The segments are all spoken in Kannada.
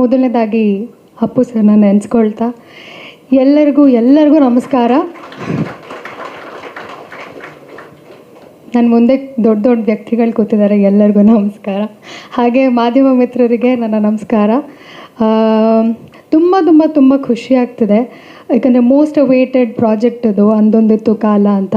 ಮೊದಲನೇದಾಗಿ ಅಪ್ಪು ಸರ್ನ ನೆನೆಸ್ಕೊಳ್ತಾ, ಎಲ್ಲರಿಗೂ ಎಲ್ಲರಿಗೂ ನಮಸ್ಕಾರ. ನನ್ನ ಮುಂದೆ ದೊಡ್ಡ ದೊಡ್ಡ ವ್ಯಕ್ತಿಗಳು ಕೂತಿದ್ದಾರೆ, ಎಲ್ಲರಿಗೂ ನಮಸ್ಕಾರ. ಹಾಗೆ ಮಾಧ್ಯಮ ಮಿತ್ರರಿಗೆ ನನ್ನ ನಮಸ್ಕಾರ. ತುಂಬ ತುಂಬ ತುಂಬ ಖುಷಿ ಆಗ್ತಿದೆ. ಯಾಕಂದರೆ ಮೋಸ್ಟ್ ವೇಟೆಡ್ ಪ್ರಾಜೆಕ್ಟ್ ಅದು, ಅಂದೊಂದಿತ್ತು ಕಾಲ ಅಂತ.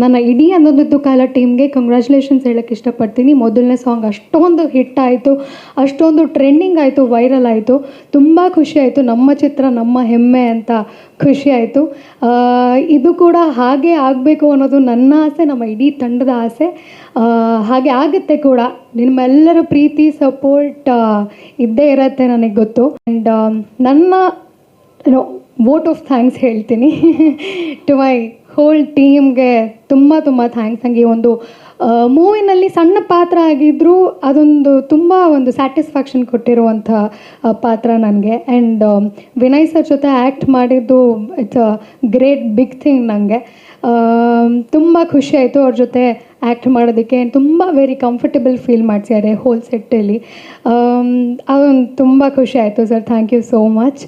ನನ್ನ ಇಡೀ ಅನ್ನೋದು ಕಾಲ ಟೀಮ್ಗೆ ಕಂಗ್ರ್ಯಾಚುಲೇಷನ್ಸ್ ಹೇಳೋಕ್ಕೆ ಇಷ್ಟಪಡ್ತೀನಿ. ಮೊದಲನೇ ಸಾಂಗ್ ಅಷ್ಟೊಂದು ಹಿಟ್ ಆಯಿತು, ಅಷ್ಟೊಂದು ಟ್ರೆಂಡಿಂಗ್ ಆಯಿತು ವೈರಲ್ ಆಯಿತು. ತುಂಬ ಖುಷಿ ಆಯಿತು. ನಮ್ಮ ಚಿತ್ರ, ನಮ್ಮ ಹೆಮ್ಮೆ ಅಂತ ಖುಷಿ ಆಯಿತು. ಇದು ಕೂಡ ಹಾಗೆ ಆಗಬೇಕು ಅನ್ನೋದು ನನ್ನ ಆಸೆ, ನಮ್ಮ ಇಡೀ ತಂಡದ ಆಸೆ. ಹಾಗೆ ಆಗುತ್ತೆ ಕೂಡ. ನಿಮ್ಮೆಲ್ಲರ ಪ್ರೀತಿ ಸಪೋರ್ಟ್ ಇದ್ದೇ ಇರತ್ತೆ ನನಗೆ ಗೊತ್ತು. ಆ್ಯಂಡ್ ನನ್ನ ವೋಟ್ ಆಫ್ ಥ್ಯಾಂಕ್ಸ್ ಹೇಳ್ತೀನಿ. ಟು ಮೈ ಹೋಲ್ ಟೀಮ್ಗೆ ತುಂಬ ತುಂಬ ಥ್ಯಾಂಕ್ಸ್ ಈ ಒಂದು ಮೂವಿನಲ್ಲಿ ಸಣ್ಣ ಪಾತ್ರ ಆಗಿದ್ದರೂ ಅದೊಂದು ತುಂಬ ಒಂದು ಸ್ಯಾಟಿಸ್ಫ್ಯಾಕ್ಷನ್ ಕೊಟ್ಟಿರುವಂಥ ಪಾತ್ರ ನನಗೆ. ಆ್ಯಂಡ್ ವಿನಯ್ ಸರ್ ಜೊತೆ ಆ್ಯಕ್ಟ್ ಮಾಡಿದ್ದು it's a great big thing ನನಗೆ ತುಂಬ ಖುಷಿ ಆಯಿತು ಅವ್ರ ಜೊತೆ ಆ್ಯಕ್ಟ್ ಮಾಡೋದಕ್ಕೆ. ತುಂಬ ವೆರಿ ಕಂಫರ್ಟಬಲ್ ಫೀಲ್ ಮಾಡಿಸಿದ್ದಾರೆ ಹೋಲ್ ಸೆಟ್ಟಲ್ಲಿ ಅದೊಂದು ತುಂಬ ಖುಷಿ ಆಯಿತು sir. Thank you so much